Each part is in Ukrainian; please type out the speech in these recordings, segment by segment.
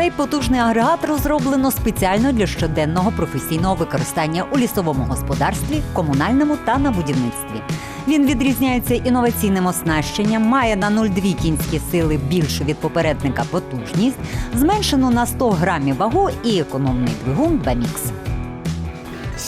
Цей потужний агрегат розроблено спеціально для щоденного професійного використання у лісовому господарстві, комунальному та на будівництві. Він відрізняється інноваційним оснащенням, має на 0,2 кінські сили більшу від попередника потужність, зменшену на 100 грамів вагу і економний двигун Бамікс.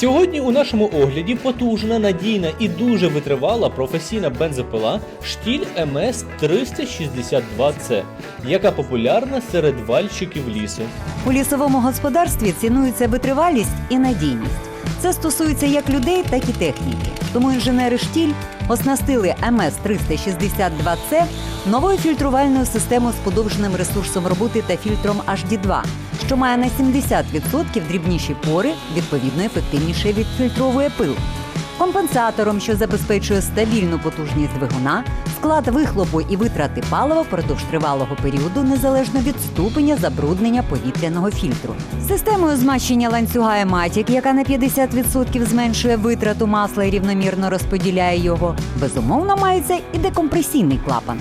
Сьогодні у нашому огляді потужна, надійна і дуже витривала професійна бензопила штіль МС 362C, яка популярна серед вальщиків лісу. У лісовому господарстві цінується витривалість і надійність. Це стосується як людей, так і техніки. Тому інженери штіль оснастили МС 362C новою фільтрувальною системою з подовженим ресурсом роботи та фільтром HD2, що має на 70% дрібніші пори, відповідно ефективніше відфільтровує пил. Компенсатором, що забезпечує стабільну потужність двигуна, склад вихлопу і витрати палива впродовж тривалого періоду незалежно від ступеня забруднення повітряного фільтру. Системою змащення ланцюга Ематік, яка на 50% зменшує витрату масла і рівномірно розподіляє його, безумовно мається і декомпресійний клапан.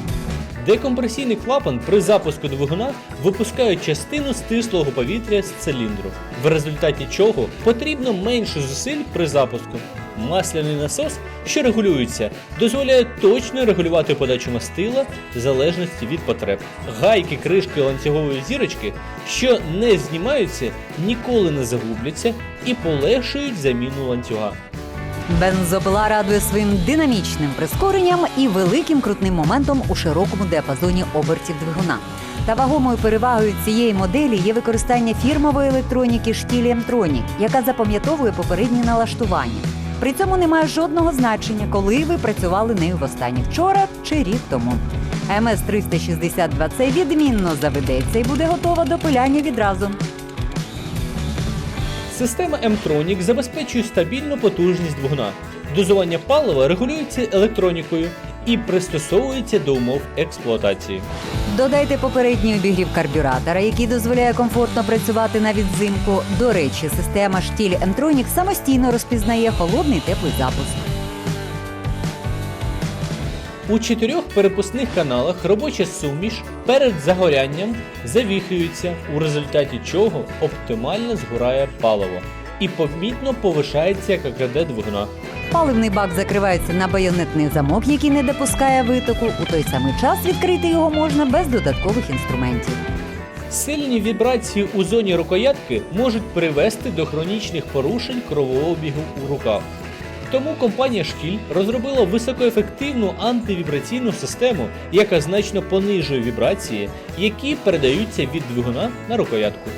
Декомпресійний клапан при запуску двигуна випускає частину стислого повітря з циліндру, в результаті чого потрібно менше зусиль при запуску. Масляний насос, що регулюється, дозволяє точно регулювати подачу мастила в залежності від потреб. Гайки кришки ланцюгової зірочки, що не знімаються, ніколи не загубляться і полегшують заміну ланцюга. Бензопила радує своїм динамічним прискоренням і великим крутним моментом у широкому діапазоні обертів двигуна. Та вагомою перевагою цієї моделі є використання фірмової електроніки штілі Емтронік, яка запам'ятовує попередні налаштування. При цьому немає жодного значення, коли ви працювали нею востаннє вчора чи рік тому. МС 362 c відмінно заведеться і буде готова до пиляння відразу. Система M-Tronic забезпечує стабільну потужність двигуна. Дозування палива регулюється електронікою і пристосовується до умов експлуатації. Додайте попередній обігрів карбюратора, який дозволяє комфортно працювати навіть взимку. До речі, система штіль Emtronic самостійно розпізнає холодний теплий запуск. У чотирьох перепускних каналах робоча суміш перед загорянням завіхується, у результаті чого оптимально згорає паливо і помітно повишається ККД двигуна. Паливний бак закривається на байонетний замок, який не допускає витоку. У той самий час відкрити його можна без додаткових інструментів. Сильні вібрації у зоні рукоятки можуть привести до хронічних порушень кровообігу у руках. Тому компанія Штіль розробила високоефективну антивібраційну систему, яка значно понижує вібрації, які передаються від двигуна на рукоятку.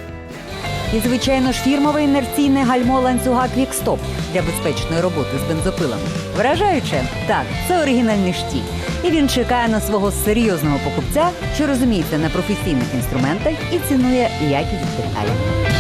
І, звичайно ж, фірмове інерційне гальмо ланцюга Квікстоп для безпечної роботи з бензопилами. Вражаюче? Так, це оригінальний штіль. І він чекає на свого серйозного покупця, що розуміється на професійних інструментах і цінує якість деталей.